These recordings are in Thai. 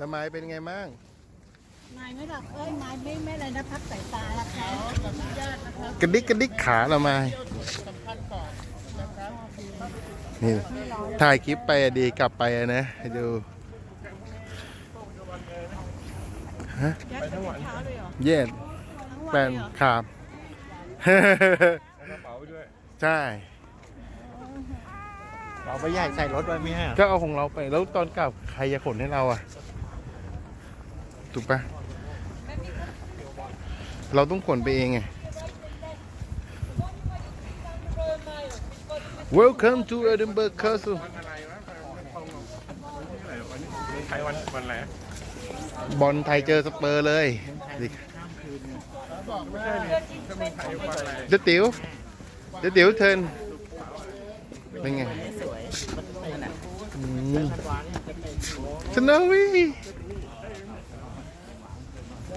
สมัยเป็นไงมั่งนายไม่หลับเอ้ยนายไม่ไม่อะไรนะพักสายตาละคะขออนุญาตนะคะกระดิกกระดิกขาเรามานี่ถ่ายคลิปไปอะดีกลับไปอะนะให้ดูฮะยัดไปทั้งเช้าเลยเหรอเย็ดทั้งวันแปเลนยเหรอขาบกระเป๋าไปด้วยใช่เราไปใหญ่ใส่รถไว้ไหมฮะก็เอาของเราไปแล้วตอนกลับใครจะขนให้เราอะ ถูกปะเราต้องขนไปเองไง Welcome to Edinburgh Castle วันอะไรวะวันตรงวันที่ไหนวันนี้ไทยวันวันอะไรบอลไทยเจอสเปอร์เลยดิไม่ใช่นี่ถ้าเมืองไทยวัน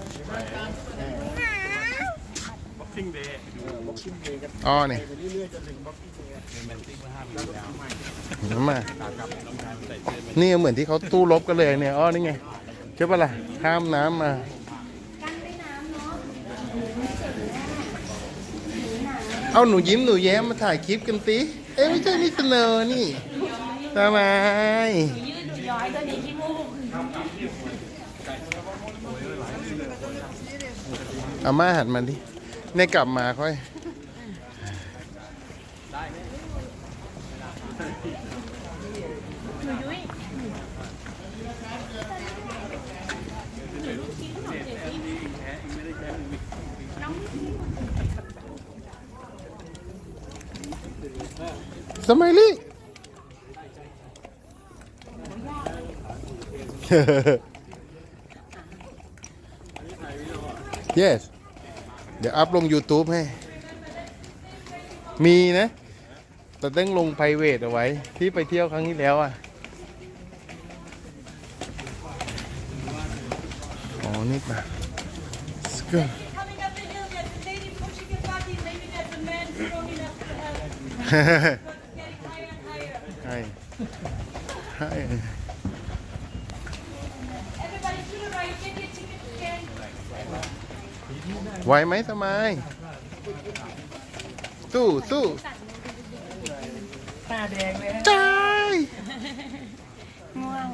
อะไรเดี๋ยวติ๋วเดี๋ยวติ๋วเทิร์นเป็นไงอืมสโนวี่บ็อกซิ่งเดย์อ๋อเนี่ยน้ำมานี่เหมือนที่เขาตู้รบกันเลยเนี่ยอ๋อนี่ไงใช่ปะล่ะข้ามน้ำมาเอาหนูยิ้มหนูแย้มมาถ่ายคลิปกันสิเอ้ยไม่ใช่นี่เสนอนี่ทำไมอ อาม่าหันมาดิในกลับมาค่อยสมัยลี่ yes เดี๋ยวอัพลง YouTube ให้ มีนะ แต่ต้องลงไพรเวทเอาไว้ ที่ไปเที่ยวครั้งที่แล้วอะ อ๋อ นี่ปะสก ใช่ใช่ Everybody to the. ไหวไหมสมัยสู้สู้ตาแดงเลยใจายง่วง